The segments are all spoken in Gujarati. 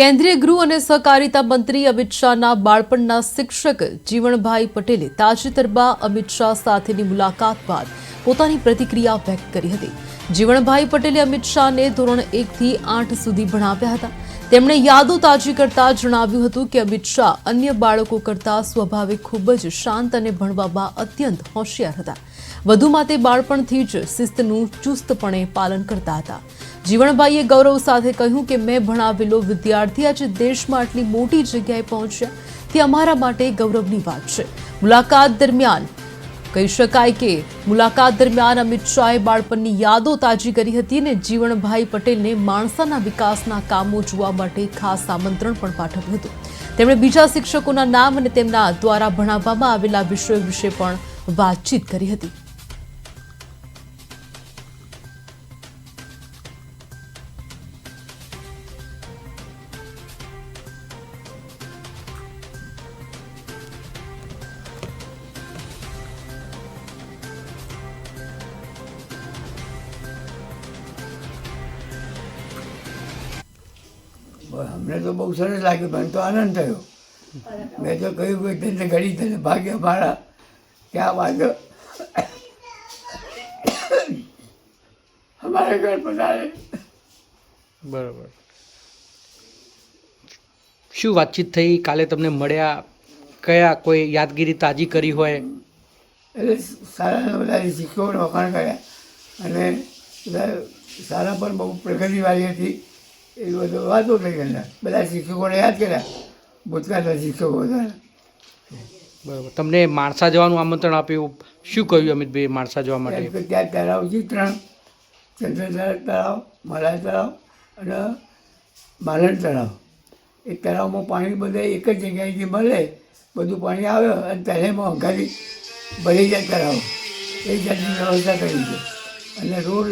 કેન્દ્રીય ગૃહ અને સહકારિતા મંત્રી અમિત શાહના બાળપણના શિક્ષક જીવણભાઈ પટેલે તાજેતરમાં અમિત શાહ સાથેની મુલાકાત બાદ પોતાની પ્રતિક્રિયા વ્યક્ત કરી હતી. જીવણભાઈ પટેલે અમિત શાહને ધોરણ એકથી આઠ સુધી ભણાવ્યા હતા. તેમણે યાદો તાજી કરતા જણાવ્યું હતું કે અમિત શાહ અન્ય બાળકો કરતાં સ્વભાવે ખૂબ જ શાંત અને ભણવામાં અત્યંત હોશિયાર હતા. વધુમાં તે બાળપણથી જ શિસ્તનું ચુસ્તપણે પાલન કરતા હતા. જીવણભાઈએ ગૌરવ સાથે કહ્યું કે મેં ભણાવેલો વિદ્યાર્થી આજે દેશમાં આટલી મોટી જગ્યાએ પહોંચ્યા. તે અમારા માટે ગૌરવની વાત છે. મુલાકાત દરમિયાન કહી શકાય કે મુલાકાત દરમિયાન અમિત શાહે બાળપણની યાદો તાજી કરી હતી અને જીવણભાઈ પટેલને માણસાના વિકાસના કામો જોવા માટે ખાસ આમંત્રણ પણ પાઠવ્યું હતું. તેમણે બીજા શિક્ષકોના નામ અને તેમના દ્વારા ભણાવવામાં આવેલા વિષયો વિશે પણ વાતચીત કરી હતી. અમને તો બહુ સરસ લાગ્યું મને તો આનંદ થયો. મેં તો કહ્યું કે તેને ઘડી તને ભાગ્ય મારા. ક્યાં વાત અમારે ઘર પધારે. બરાબર. શું વાતચીત થઈ? કાલે તમને મળ્યા. કયા કોઈ યાદગીરી તાજી કરી હોય? એટલે સારા બધા શિક્ષકોને વખાણ કર્યા અને બધા સારા પણ બહુ પ્રગતિવાળી હતી. એ બધું વાતો થઈ ગયા બધા શિક્ષકોને યાદ કર્યા. ભૂતકાળના શિક્ષકો બધા બરાબર. તમને માણસા જવાનું આમંત્રણ આપ્યું. શું કહ્યું અમિતભાઈ માણસા જવા માટે? ત્યાં તળાવ છે ત્રણ. ચંદ્ર તળાવ મલાય તળાવ અને માલણ તળાવ. એ તળાવમાં પાણી બધે એક જ જગ્યાએથી મળે બધું પાણી આવે અને તળેમાં અંગારી ભરી જાય તળાવ. એ જાતની વ્યવસ્થા કરી છે. અને રોડ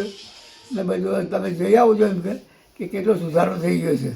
ને બધું તમે જોઈ આવો છો એમ કે કે કેટલો સુધારો થઈ ગયો છે